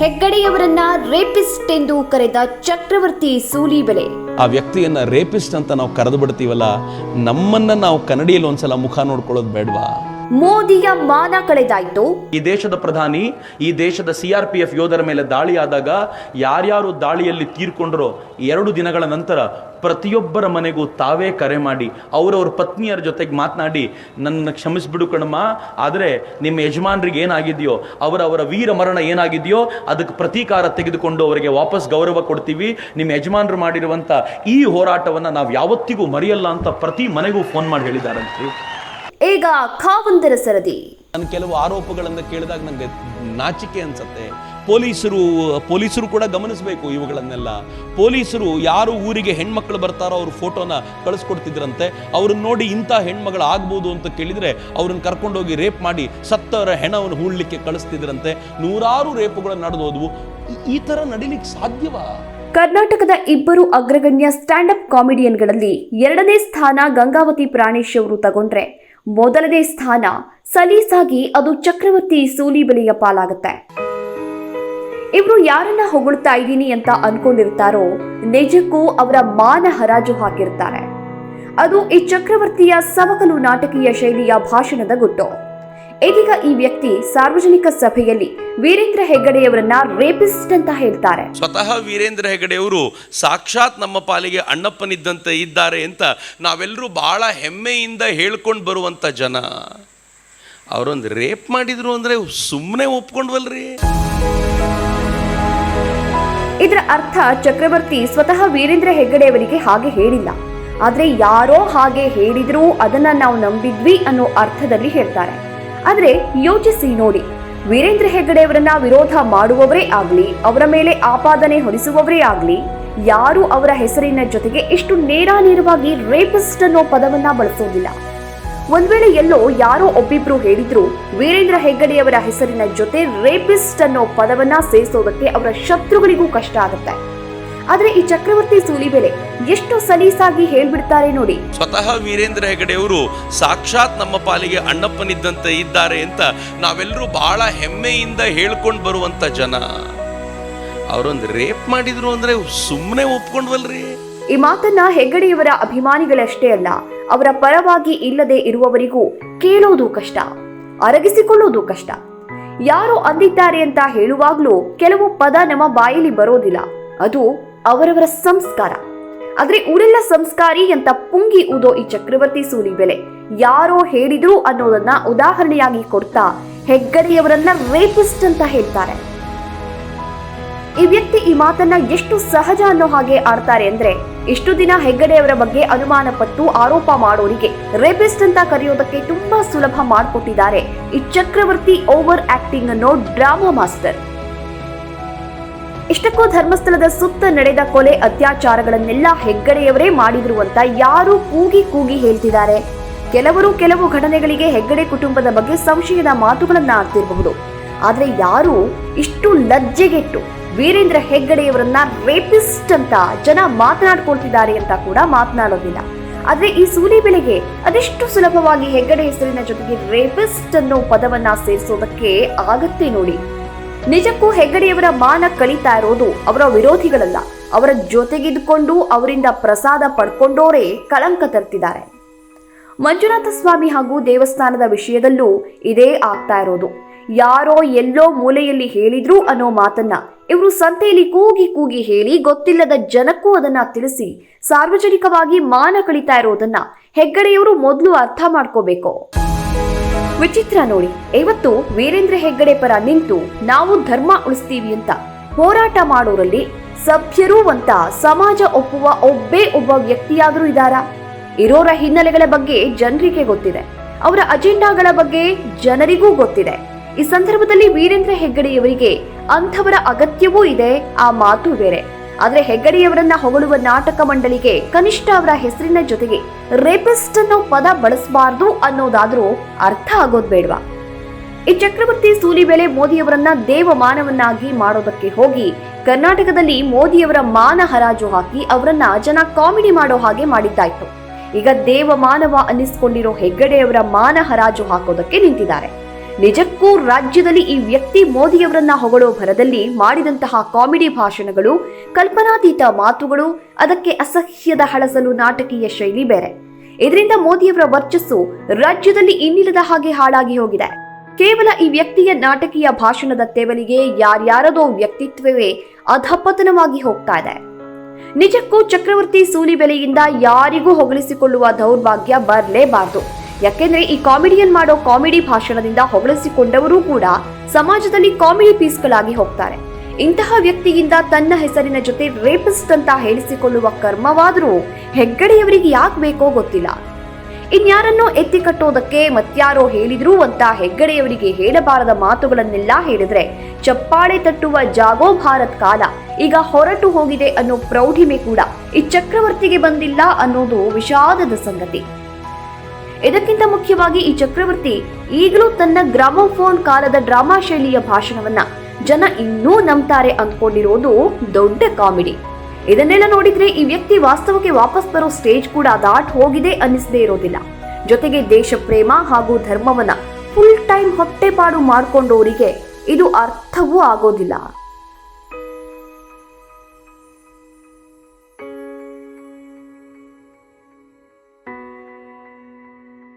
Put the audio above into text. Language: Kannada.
ಹೆಗ್ಗಡೆಯವರನ್ನ ರೇಪಿಸ್ಟ್ ಎಂದು ಕರೆದ ಚಕ್ರವರ್ತಿ ಸೂಲಿಬೆಲೆ ಆ ವ್ಯಕ್ತಿಯನ್ನ ರೇಪಿಸ್ಟ್ ಅಂತ ನಾವು ಕರೆದು ಬಿಡ್ತೀವಲ್ಲ, ನಮ್ಮನ್ನ ನಾವು ಕನ್ನಡಿಯಲ್ಲಿ ಒಂದ್ಸಲ ಮುಖ ನೋಡ್ಕೊಳ್ಳೋದು ಬೇಡವಾ? ಮೋದಿಯ ಮಾನ ಕಳೆದಾಯಿತು. ಈ ದೇಶದ ಪ್ರಧಾನಿ, ಈ ದೇಶದ ಸಿ ಆರ್ ಪಿ ಎಫ್ ಯೋಧರ ಮೇಲೆ ದಾಳಿ ಆದಾಗ ಯಾರ್ಯಾರು ದಾಳಿಯಲ್ಲಿ ತೀರ್ಕೊಂಡ್ರೋ ಎರಡು ದಿನಗಳ ನಂತರ ಪ್ರತಿಯೊಬ್ಬರ ಮನೆಗೂ ತಾವೇ ಕರೆ ಮಾಡಿ, ಅವರವ್ರ ಪತ್ನಿಯರ ಜೊತೆಗೆ ಮಾತನಾಡಿ ನನ್ನ ಕ್ಷಮಿಸ್ಬಿಡು ಕಣಮ್ಮ, ಆದರೆ ನಿಮ್ಮ ಯಜಮಾನ್ರಿಗೆ ಏನಾಗಿದೆಯೋ ಅವರವರ ಅವರ ವೀರ ಮರಣ ಏನಾಗಿದೆಯೋ, ಅದಕ್ಕೆ ಪ್ರತೀಕಾರ ತೆಗೆದುಕೊಂಡು ಅವರಿಗೆ ವಾಪಸ್ ಗೌರವ ಕೊಡ್ತೀವಿ, ನಿಮ್ಮ ಯಜಮಾನರು ಮಾಡಿರುವಂಥ ಈ ಹೋರಾಟವನ್ನು ನಾವು ಯಾವತ್ತಿಗೂ ಮರೆಯಲ್ಲ ಅಂತ ಪ್ರತಿ ಮನೆಗೂ ಫೋನ್ ಮಾಡಿ ಹೇಳಿದಾರಂತೆ ಈಗ ಖಾವಂದರ ಸರದಿ. ನಾನು ಕೆಲವು ಆರೋಪಗಳನ್ನು ಕೇಳಿದಾಗ ನನಗೆ ನಾಚಿಕೆ ಅನ್ಸುತ್ತೆ. ಪೊಲೀಸರು ಪೊಲೀಸರು ಕೂಡ ಗಮನಿಸಬೇಕು ಇವುಗಳನ್ನೆಲ್ಲ. ಪೊಲೀಸರು ಯಾರು ಊರಿಗೆ ಹೆಣ್ಮಕ್ಳು ಬರ್ತಾರೋ ಅವ್ರ ಫೋಟೋನ ಕಳಿಸ್ಕೊಡ್ತಿದ್ರಂತೆ. ಅವ್ರನ್ನ ನೋಡಿ ಇಂಥ ಹೆಣ್ಮಗಳು ಆಗ್ಬೋದು ಅಂತ ಕೇಳಿದರೆ ಅವ್ರನ್ನ ಕರ್ಕೊಂಡೋಗಿ ರೇಪ್ ಮಾಡಿ ಸತ್ತವರ ಹೆಣವನ್ನು ಹೂಳ್ಲಿಕ್ಕೆ ಕಳಿಸ್ತಿದ್ರಂತೆ. ನೂರಾರು ರೇಪುಗಳು ನಡೆದೋದ್ವು. ಈ- ಈ ಥರ ನಡಿಲಿಕ್ಕೆ ಸಾಧ್ಯವಾ? ಕರ್ನಾಟಕದ ಇಬ್ಬರು ಅಗ್ರಗಣ್ಯ ಸ್ಟ್ಯಾಂಡ್ ಅಪ್ ಕಾಮಿಡಿಯನ್ಗಳಲ್ಲಿ ಎರಡನೇ ಸ್ಥಾನ ಗಂಗಾವತಿ ಪ್ರಾಣೇಶ್ ಅವರು ತಗೊಂಡ್ರೆ. ಮೊದಲನೇ ಸ್ಥಾನ ಸಲೀಸಾಗಿ ಅದು ಚಕ್ರವರ್ತಿ ಸೂಲಿಬೆಲೆಯ ಪಾಲಾಗುತ್ತೆ. ಇವರು ಯಾರನ್ನ ಹೊಗಳ್ತಾ ಇದ್ದೀನಿ ಅಂತ ಅನ್ಕೊಂಡಿರ್ತಾರೋ ನಿಜಕ್ಕೂ ಅವರ ಮಾನ ಹರಾಜು ಹಾಕಿರ್ತಾರೆ. ಅದು ಈ ಚಕ್ರವರ್ತಿಯ ಸವಕಲು ನಾಟಕೀಯ ಶೈಲಿಯ ಭಾಷಣದ ಗುಟ್ಟು. ಇದೀಗ ಈ ವ್ಯಕ್ತಿ ಸಾರ್ವಜನಿಕ ಸಭೆಯಲ್ಲಿ ವೀರೇಂದ್ರ ಹೆಗ್ಗಡೆಯವರನ್ನ ರೇಪಿಸ್ಟ್ ಅಂತ ಹೇಳ್ತಾರೆ. ಸ್ವತಃ ವೀರೇಂದ್ರ ಹೆಗ್ಗಡೆಯವರು ಸಾಕ್ಷಾತ್ ನಮ್ಮ ಪಾಲಿಗೆ ಅಣ್ಣಪ್ಪನಿದ್ದಂತೆ ಇದ್ದಾರೆ ಅಂತ ನಾವೆಲ್ಲರೂ ಬಹಳ ಹೆಮ್ಮೆಯಿಂದ ಹೇಳ್ಕೊಂಡು ಬರುವಂಥ ಜನ. ಅವರೊಂದು ರೇಪ್ ಮಾಡಿದ್ರು ಅಂದರೆ ಸುಮ್ಮನೆ ಒಪ್ಕೊಂಡ್ವಲ್ರಿ? ಇದರ ಅರ್ಥ ಚಕ್ರವರ್ತಿ ಸ್ವತಃ ವೀರೇಂದ್ರ ಹೆಗ್ಗಡೆಯವರಿಗೆ ಹಾಗೆ ಹೇಳಿಲ್ಲ. ಆದ್ರೆ ಯಾರೋ ಹಾಗೆ ಹೇಳಿದ್ರು ಅದನ್ನ ನಾವು ನಂಬಿದ್ವಿ ಅನ್ನೋ ಅರ್ಥದಲ್ಲಿ ಹೇಳ್ತಾರೆ. ಆದ್ರೆ ಯೋಚಿಸಿ ನೋಡಿ. ವೀರೇಂದ್ರ ಹೆಗ್ಗಡೆಯವರನ್ನ ವಿರೋಧ ಮಾಡುವವರೇ ಆಗ್ಲಿ, ಅವರ ಮೇಲೆ ಆಪಾದನೆ ಹೊರಿಸುವವರೇ ಆಗ್ಲಿ, ಯಾರು ಅವರ ಹೆಸರಿನ ಜೊತೆಗೆ ಇಷ್ಟು ನೇರಾನೇರವಾಗಿ ರೇಪಿಸ್ಟ್ ಅನ್ನೋ ಪದವನ್ನ ಬಳಸೋದಿಲ್ಲ. ಒಂದ್ ವೇಳೆ ಎಲ್ಲೋ ಯಾರೋ ಒಬ್ಬಿಬ್ರು ಹೇಳಿದ್ರು, ವೀರೇಂದ್ರ ಹೆಗ್ಗಡೆಯವರ ಹೆಸರಿನ ಜೊತೆ ರೇಪಿಸ್ಟ್ ಅನ್ನೋ ಪದವನ್ನ ಸೇರಿಸೋದಕ್ಕೆ ಅವರ ಶತ್ರುಗಳಿಗೂ ಕಷ್ಟ ಆಗುತ್ತೆ. ಆದ್ರೆ ಈ ಚಕ್ರವರ್ತಿ ಸೂಲಿಬೆಲೆ ಎಷ್ಟು ಸಲೀಸಾಗಿ ಹೇಳ್ಬಿಡ್ತಾರೆ ನೋಡಿ. ಸ್ವತಃ ವೀರೇಂದ್ರ ಹೆಗಡೆಯವರು ಸಾಕ್ಷಾತ್ ನಮ್ಮ ಪಾಲಿಗೆ ಅಣ್ಣಪ್ಪನಿದ್ದಂತೆ ಇದ್ದಾರೆ ಅಂತ ನಾವೆಲ್ಲರೂ ಬಹಳ ಹೆಮ್ಮೆಯಿಂದ ಹೇಳ್ಕೊಂಡು ಬರುವಂತ ಜನ. ಅವರೊಂದು ರೇಪ್ ಮಾಡಿದ್ರು ಅಂದ್ರೆ ಸುಮ್ಮನೆ ಒಪ್ಕೊಂಡ್ವಲ್ರಿ? ಈ ಮಾತನ್ನ ಹೆಗಡೆಯವರ ಅಭಿಮಾನಿಗಳಷ್ಟೇ ಅಲ್ಲ ಅವರ ಪರವಾಗಿ ಇಲ್ಲದೆ ಇರುವವರಿಗೂ ಕೇಳೋದು ಕಷ್ಟ ಅರಗಿಸಿಕೊಳ್ಳೋದು ಕಷ್ಟ. ಯಾರು ಅಂದಿದ್ದಾರೆ ಅಂತ ಹೇಳುವಾಗ್ಲೂ ಕೆಲವು ಪದ ನಮ್ಮ ಬಾಯಲ್ಲಿ ಬರೋದಿಲ್ಲ. ಅದು ಅವರವರ ಸಂಸ್ಕಾರ. ಆದ್ರೆ ಊರೆಲ್ಲ ಸಂಸ್ಕಾರಿ ಅಂತ ಪುಂಗಿ ಉದೋ ಈ ಚಕ್ರವರ್ತಿ ಸೂಲಿಬೆಲೆ ಯಾರೋ ಹೇಳಿದ್ರು ಅನ್ನೋದನ್ನ ಉದಾಹರಣೆಯಾಗಿ ಕೊಡ್ತಾ ಹೆಗ್ಗಡೆಯವರನ್ನ ರೇಪಿಸ್ಟ್ ಅಂತ ಹೇಳ್ತಾರೆ. ಈ ವ್ಯಕ್ತಿ ಈ ಮಾತನ್ನ ಎಷ್ಟು ಸಹಜ ಅನ್ನೋ ಹಾಗೆ ಆಡ್ತಾರೆ ಅಂದ್ರೆ ಇಷ್ಟು ದಿನ ಹೆಗ್ಗಡೆಯವರ ಬಗ್ಗೆ ಅನುಮಾನ ಪಟ್ಟು ಆರೋಪ ಮಾಡೋರಿಗೆ ರೇಪಿಸ್ಟ್ ಅಂತ ಕರೆಯೋದಕ್ಕೆ ತುಂಬಾ ಸುಲಭ ಮಾಡಿಕೊಟ್ಟಿದ್ದಾರೆ ಈ ಚಕ್ರವರ್ತಿ ಓವರ್ ಆಕ್ಟಿಂಗ್ ಅನ್ನೋ ಡ್ರಾಮಾ ಮಾಸ್ಟರ್. ಇಷ್ಟಕ್ಕೂ ಧರ್ಮಸ್ಥಳದ ಸುತ್ತ ನಡೆದ ಕೊಲೆ ಅತ್ಯಾಚಾರಗಳನ್ನೆಲ್ಲ ಹೆಗ್ಗಡೆಯವರೇ ಮಾಡಿದ್ರು ಅಂತ ಯಾರು ಕೂಗಿ ಕೂಗಿ ಹೇಳ್ತಿದ್ದಾರೆ. ಕೆಲವರು ಕೆಲವು ಘಟನೆಗಳಿಗೆ ಹೆಗ್ಗಡೆ ಕುಟುಂಬದ ಬಗ್ಗೆ ಸಂಶಯದ ಮಾತುಗಳನ್ನ ಆಗ್ತಿರಬಹುದು. ಆದರೆ ಯಾರು ಇಷ್ಟು ಲಜ್ಜೆಗೆಟ್ಟು ವೀರೇಂದ್ರ ಹೆಗ್ಗಡೆಯವರನ್ನ ರೇಪಿಸ್ಟ್ ಅಂತ ಜನ ಮಾತನಾಡ್ಕೊಳ್ತಿದ್ದಾರೆ ಅಂತ ಕೂಡ ಮಾತನಾಡೋದಿಲ್ಲ. ಆದ್ರೆ ಈ ಸೂಲಿಬೆಲೆಗೆ ಅದೆಷ್ಟು ಸುಲಭವಾಗಿ ಹೆಗ್ಗಡೆ ಹೆಸರಿನ ಜೊತೆಗೆ ರೇಪಿಸ್ಟ್ ಅನ್ನೋ ಪದವನ್ನ ಸೇರಿಸೋದಕ್ಕೆ ಆಗತ್ತೆ ನೋಡಿ. ನಿಜಕ್ಕೂ ಹೆಗ್ಗಡೆಯವರ ಮಾನ ಕಳೀತಾ ಇರೋದು ಅವರ ವಿರೋಧಿಗಳಲ್ಲ. ಅವರ ಜೊತೆಗಿದ್ಕೊಂಡು ಅವರಿಂದ ಪ್ರಸಾದ ಪಡ್ಕೊಂಡೋರೇ ಕಳಂಕ ತರ್ತಿದ್ದಾರೆ. ಮಂಜುನಾಥ ಸ್ವಾಮಿ ಹಾಗೂ ದೇವಸ್ಥಾನದ ವಿಷಯದಲ್ಲೂ ಇದೇ ಆಗ್ತಾ ಇರೋದು. ಯಾರೋ ಎಲ್ಲೋ ಮೂಲೆಯಲ್ಲಿ ಹೇಳಿದ್ರು ಅನ್ನೋ ಮಾತನ್ನ ಇವರು ಸಂತೆಯಲ್ಲಿ ಕೂಗಿ ಕೂಗಿ ಹೇಳಿ ಗೊತ್ತಿಲ್ಲದ ಜನಕ್ಕೂ ಅದನ್ನ ತಿಳಿಸಿ ಸಾರ್ವಜನಿಕವಾಗಿ ಮಾನ ಕಳೀತಾ ಇರೋದನ್ನ ಹೆಗ್ಗಡೆಯವರು ಮೊದಲು ಅರ್ಥ ಮಾಡ್ಕೋಬೇಕು. ವಿಚಿತ್ರ ನೋಡಿ. ಇವತ್ತು ವೀರೇಂದ್ರ ಹೆಗ್ಗಡೆ ಪರ ನಿಂತು ನಾವು ಧರ್ಮ ಉಳಿಸ್ತೀವಿ ಅಂತ ಹೋರಾಟ ಮಾಡೋರಲ್ಲಿ ಸಭ್ಯರು ಅಂತ ಸಮಾಜ ಒಪ್ಪುವ ಒಬ್ಬೇ ಒಬ್ಬ ವ್ಯಕ್ತಿಯಾದ್ರೂ ಇದ್ದಾರಾ ಇರೋರ ಹಿನ್ನೆಲೆಗಳ ಬಗ್ಗೆ ಜನರಿಗೆ ಗೊತ್ತಿದೆ. ಅವರ ಅಜೆಂಡಾಗಳ ಬಗ್ಗೆ ಜನರಿಗೂ ಗೊತ್ತಿದೆ. ಈ ಸಂದರ್ಭದಲ್ಲಿ ವೀರೇಂದ್ರ ಹೆಗ್ಗಡೆಯವರಿಗೆ ಅಂಥವರ ಅಗತ್ಯವೂ ಇದೆ. ಆ ಮಾತು ಬೇರೆ. ಆದ್ರೆ ಹೆಗ್ಗಡೆಯವರನ್ನ ಹೊಗಳುವ ನಾಟಕ ಮಂಡಳಿಗೆ ಕನಿಷ್ಠ ಅವರ ಹೆಸರಿನ ಜೊತೆಗೆ ರೇಪಿಸ್ಟ್ ಅನ್ನೋ ಪದ ಬಳಸಬಾರ್ದು ಅನ್ನೋದಾದ್ರೂ ಅರ್ಥ ಆಗೋದ್ ಬೇಡ್ವಾ? ಈ ಚಕ್ರವರ್ತಿ ಸೂಲಿಬೆಲೆ ಮೋದಿಯವರನ್ನ ದೇವಮಾನವನ್ನಾಗಿ ಮಾಡೋದಕ್ಕೆ ಹೋಗಿ ಕರ್ನಾಟಕದಲ್ಲಿ ಮೋದಿಯವರ ಮಾನ ಹರಾಜು ಹಾಕಿ ಅವರನ್ನ ಜನ ಕಾಮಿಡಿ ಮಾಡೋ ಹಾಗೆ ಮಾಡಿದ್ದಾಯ್ತು. ಈಗ ದೇವಮಾನವ ಅನ್ನಿಸ್ಕೊಂಡಿರೋ ಹೆಗ್ಗಡೆಯವರ ಮಾನ ಹರಾಜು ಹಾಕೋದಕ್ಕೆ ನಿಂತಿದ್ದಾರೆ. ನಿಜಕ್ಕೂ ರಾಜ್ಯದಲ್ಲಿ ಈ ವ್ಯಕ್ತಿ ಮೋದಿಯವರನ್ನ ಹೊಗಳೋ ಭರದಲ್ಲಿ ಮಾಡಿದಂತಹ ಕಾಮಿಡಿ ಭಾಷಣಗಳು, ಕಲ್ಪನಾತೀತ ಮಾತುಗಳು, ಅದಕ್ಕೆ ಅಸಹ್ಯದ ಹಳಸಲು ನಾಟಕೀಯ ಶೈಲಿ ಬೇರೆ. ಇದರಿಂದ ಮೋದಿಯವರ ವರ್ಚಸ್ಸು ರಾಜ್ಯದಲ್ಲಿ ಇನ್ನಿಲ್ಲದ ಹಾಗೆ ಹಾಳಾಗಿ ಹೋಗಿದೆ. ಕೇವಲ ಈ ವ್ಯಕ್ತಿಯ ನಾಟಕೀಯ ಭಾಷಣದ ತೇವಲಿಗೆ ಯಾರ್ಯಾರದೋ ವ್ಯಕ್ತಿತ್ವವೇ ಅಧಪತನವಾಗಿ ಹೋಗ್ತಾ ಇದೆ. ನಿಜಕ್ಕೂ ಚಕ್ರವರ್ತಿ ಸೂಲಿಬೆಲೆಯಿಂದ ಯಾರಿಗೂ ಹೊಗಳಿಸಿಕೊಳ್ಳುವ ದೌರ್ಭಾಗ್ಯ ಬರಲೇಬಾರದು. ಯಾಕೆಂದ್ರೆ ಈ ಕಾಮಿಡಿಯನ್ ಮಾಡೋ ಕಾಮಿಡಿ ಭಾಷಣದಿಂದ ಹೊಗಳಿಸಿಕೊಂಡವರೂ ಕೂಡ ಸಮಾಜದಲ್ಲಿ ಕಾಮಿಡಿ ಪೀಸ್ಗಳಾಗಿ ಹೋಗ್ತಾರೆ. ಇಂತಹ ವ್ಯಕ್ತಿಯಿಂದ ತನ್ನ ಹೆಸರಿನ ಜೊತೆ ರೇಪಿಸ್ಟ್ ಅಂತ ಹೇಳಿಸಿಕೊಳ್ಳುವ ಕರ್ಮವಾದರೂ ಹೆಗ್ಗಡೆಯವರಿಗೆ ಯಾಕೆ ಬೇಕೋ ಗೊತ್ತಿಲ್ಲ. ಇನ್ಯಾರನ್ನೋ ಎತ್ತಿ ಕಟ್ಟೋದಕ್ಕೆ ಮತ್ಯಾರೋ ಹೇಳಿದ್ರು ಅಂತ ಹೆಗ್ಗಡೆಯವರಿಗೆ ಹೇಳಬಾರದ ಮಾತುಗಳನ್ನೆಲ್ಲ ಹೇಳಿದ್ರೆ ಚಪ್ಪಾಳೆ ತಟ್ಟುವ ಜಾಗೋ ಭಾರತ್ ಕಾಲ. ಈಗ ಹೊರಟು ಹೋಗಿದೆ ಅನ್ನೋ ಪ್ರೌಢಿಮೆ ಕೂಡ ಈ ಚಕ್ರವರ್ತಿಗೆ ಬಂದಿಲ್ಲ ಅನ್ನೋದು ವಿಷಾದದ ಸಂಗತಿ. ಇದಕ್ಕಿಂತ ಮುಖ್ಯವಾಗಿ ಈ ಚಕ್ರವರ್ತಿ ಈಗಲೂ ತನ್ನ ಗ್ರಾಮೋಫೋನ್ ಕಾಲದ ಡ್ರಾಮಾ ಶೈಲಿಯ ಭಾಷಣವನ್ನ ಜನ ಇನ್ನೂ ನಂಬ್ತಾರೆ ಅಂದ್ಕೊಂಡಿರೋದು ದೊಡ್ಡ ಕಾಮಿಡಿ. ಇದನ್ನೆಲ್ಲ ನೋಡಿದ್ರೆ ಈ ವ್ಯಕ್ತಿ ವಾಸ್ತವಕ್ಕೆ ವಾಪಸ್ ಬರೋ ಸ್ಟೇಜ್ ಕೂಡ ದಾಟ್ ಹೋಗಿದೆ ಅನ್ನಿಸದೇ ಇರೋದಿಲ್ಲ. ಜೊತೆಗೆ ದೇಶ ಪ್ರೇಮ ಹಾಗೂ ಧರ್ಮವನ್ನ ಫುಲ್ ಟೈಮ್ ಹೊಟ್ಟೆಪಾಡು ಮಾಡ್ಕೊಂಡವರಿಗೆ ಇದು ಅರ್ಥವೂ ಆಗೋದಿಲ್ಲ.